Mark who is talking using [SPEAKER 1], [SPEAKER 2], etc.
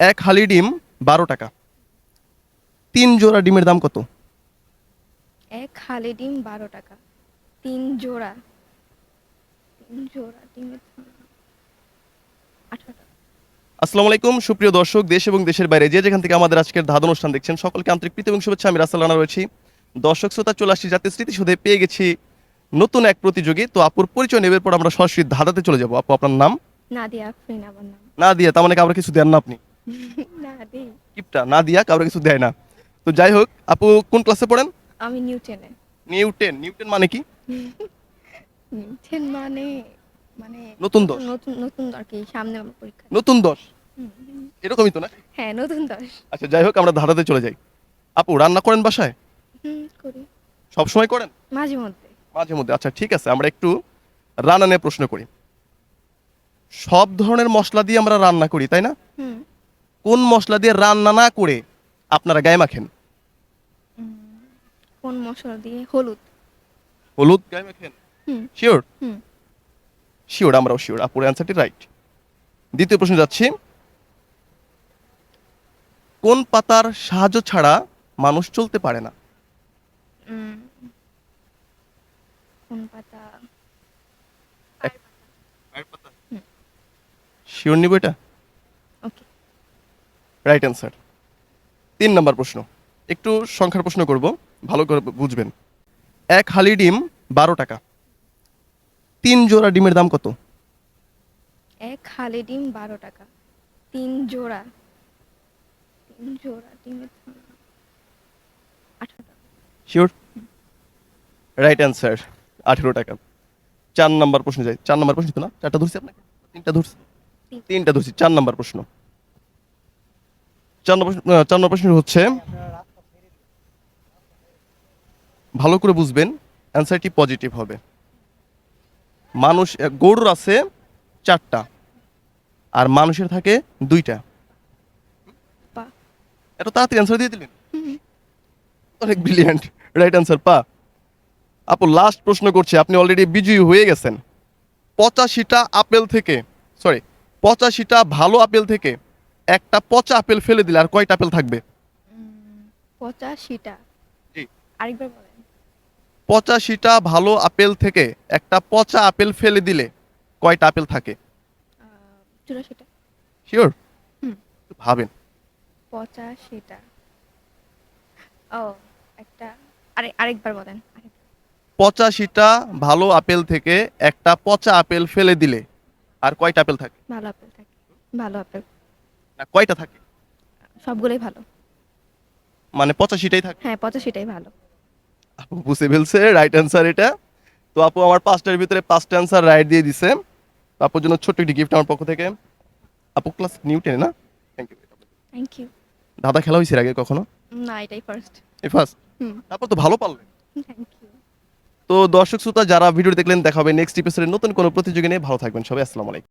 [SPEAKER 1] এক হালি ডিম বারো টাকা। তিন জোড়া ডিমের দাম কত?
[SPEAKER 2] এক হালি ডিম বারো টাকা। তিন জোড়া। তিন জোড়া ডিমের আঠারো টাকা।
[SPEAKER 1] আসসালামু আলাইকুম সুপ্রিয় দর্শক দেশ এবং দেশের বাইরে যে যেখান থেকে আমাদের আজকের ধাঁধ অনুষ্ঠান দেখছেন সকলকে আন্তরিক প্রীতি এবং শুভেচ্ছা। আমি রাসাল রানা রয়েছি। দর্শক শ্রোতা চলে আসছি যাতে স্মৃতিসৌধে। পেয়ে গেছি নতুন এক প্রতিযোগী। তো আপুর পরিচয় নেবার পর আমরা সরাসরি ধাঁধাতে চলে যাব। আপু আপনার নাম?
[SPEAKER 2] নাদিয়া আফরিন আমার নাম?
[SPEAKER 1] না দিয়ে তার মানে কাউকে কিছু দেন না আপনি?
[SPEAKER 2] না
[SPEAKER 1] কিপটা না দিয়া কাউকে কিছু দেয় না। তো যাই হোক আপু কোন ক্লাসে পড়েন?
[SPEAKER 2] আমি নিউটেনে
[SPEAKER 1] নিউটেন নিউটেন মানে কি?
[SPEAKER 2] নিউটেন মানে মানে
[SPEAKER 1] নতুন দশ।
[SPEAKER 2] নতুন নতুন আর কি সামনে আমার পরীক্ষা।
[SPEAKER 1] নতুন দশ? এরকমই তো না?
[SPEAKER 2] হ্যাঁ নতুন দশ।
[SPEAKER 1] আচ্ছা যাই হোক আমরা ধাঁধাতে চলে যাই। আপু রান্না করেন বাসায়?
[SPEAKER 2] করি।
[SPEAKER 1] সব সময় করেন?
[SPEAKER 2] মাঝে মধ্যে।
[SPEAKER 1] মাঝে মধ্যে আচ্ছা ঠিক আছে আমরা একটু রান্না নিয়ে প্রশ্ন করি। সব ধরনের মশলা দিয়ে আমরা রান্না করি তাই না?
[SPEAKER 2] হুম।
[SPEAKER 1] কোন মশলা দিয়ে রান্না না করে আপনারা গায়ে মাখেন?
[SPEAKER 2] কোন মশলা দিয়ে? হলুদ।
[SPEAKER 1] হলুদ গায়ে মাখেন?
[SPEAKER 2] হুম।
[SPEAKER 1] শিওর?
[SPEAKER 2] হুম।
[SPEAKER 1] শিওর আমরাও শিওর। আপুর অ্যান্সারটি রাইট দ্বিতীয় প্রশ্ন যাচ্ছি। কোন পাতার সাহায্য ছাড়া মানুষ চলতে পারে না?
[SPEAKER 2] কোন পাতা।
[SPEAKER 1] শিওর নিব এটা? রাইট অ্যান্সার তিন নম্বর প্রশ্ন। একটু সংখ্যার প্রশ্ন করব ভালো করে বুঝবেন। এক হালি ডিম বারো টাকা। তিন জোড়া ডিমের দাম কত?
[SPEAKER 2] এক হালি ডিম বারো টাকা। তিন জোড়া। তিন জোড়া ডিমের আঠারো টাকা।
[SPEAKER 1] শিওর রাইট অ্যান্সার আঠেরো টাকা। চার নম্বর প্রশ্ন যাই। চার নম্বর প্রশ্ন তো না? চারটা ধরছি আপনাকে? তিনটা ধরছি? তিনটা ধরছি চার নম্বর প্রশ্ন। চার নম্বর প্রশ্ন- হচ্ছে ভালো করে বুঝবেন অ্যান্সারটি পজিটিভ হবে। মানুষ গরুর আছে চারটা আর মানুষের থাকে দুইটা। এত তাড়াতাড়ি অ্যান্সার দিয়ে দিলেন? অনেক ব্রিলিয়ান্ট রাইট অ্যান্সার পা। আপু লাস্ট প্রশ্ন করছি আপনি অলরেডি বিজয়ী হয়ে গেছেন। পঁচাশিটা আপেল থেকে সরি পঁচাশিটা ভালো আপেল থেকে একটা পচা আপেল ফেলে দিলে আর কয়টা আপেল থাকবে?
[SPEAKER 2] পঁচাশিটা।
[SPEAKER 1] জি।
[SPEAKER 2] আরেকবার বলেন।
[SPEAKER 1] পঁচাশিটা ভালো আপেল থেকে একটা পচা আপেল ফেলে দিলে কয়টা আপেল থাকে?
[SPEAKER 2] আহ, চুরাশিটা।
[SPEAKER 1] শিওর
[SPEAKER 2] হুম।
[SPEAKER 1] ভাবেন।
[SPEAKER 2] পঁচাশিটা। ও একটা আরে আরেকবার বলেন। আরেকবার।
[SPEAKER 1] পঁচাশিটা ভালো আপেল থেকে একটা পচা আপেল ফেলে দিলে আর কয়টা আপেল থাকে?
[SPEAKER 2] ভালো আপেল থাকে। ভালো আপেল।
[SPEAKER 1] না কয়টা থাকে?
[SPEAKER 2] সবগুলোই ভালো।
[SPEAKER 1] মানে পঁচাশিটাই থাকে?
[SPEAKER 2] হ্যাঁ পঁচাশিটাই ভালো।
[SPEAKER 1] আপু বুঝে ফেলছে রাইট অ্যান্সার এটা। তো আপু আমার পাঁচটার ভিতরে পাঁচটা অ্যান্সার রাইট দিয়ে দিছে। আপুর জন্য ছোট্ট একটি গিফট আমার পক্ষ থেকে। আপু ক্লাস নিউ টেনে না? থ্যাংক ইউ
[SPEAKER 2] থ্যাংক ইউ
[SPEAKER 1] দাদা খেলা হয়েছে আগে কখনো?
[SPEAKER 2] না এটাই ফার্স্ট
[SPEAKER 1] এই ফার্স্ট তারপর তো ভালো পারলেন।
[SPEAKER 2] থ্যাংক ইউ
[SPEAKER 1] তো দর্শক শ্রোতা যারা ভিডিও দেখলেন দেখা হবে নেক্সট এপিসোডে নতুন কোনো প্রতিযোগী নিয়ে। ভালো থাকবেন সবাই আসসালামু আলাইকুম।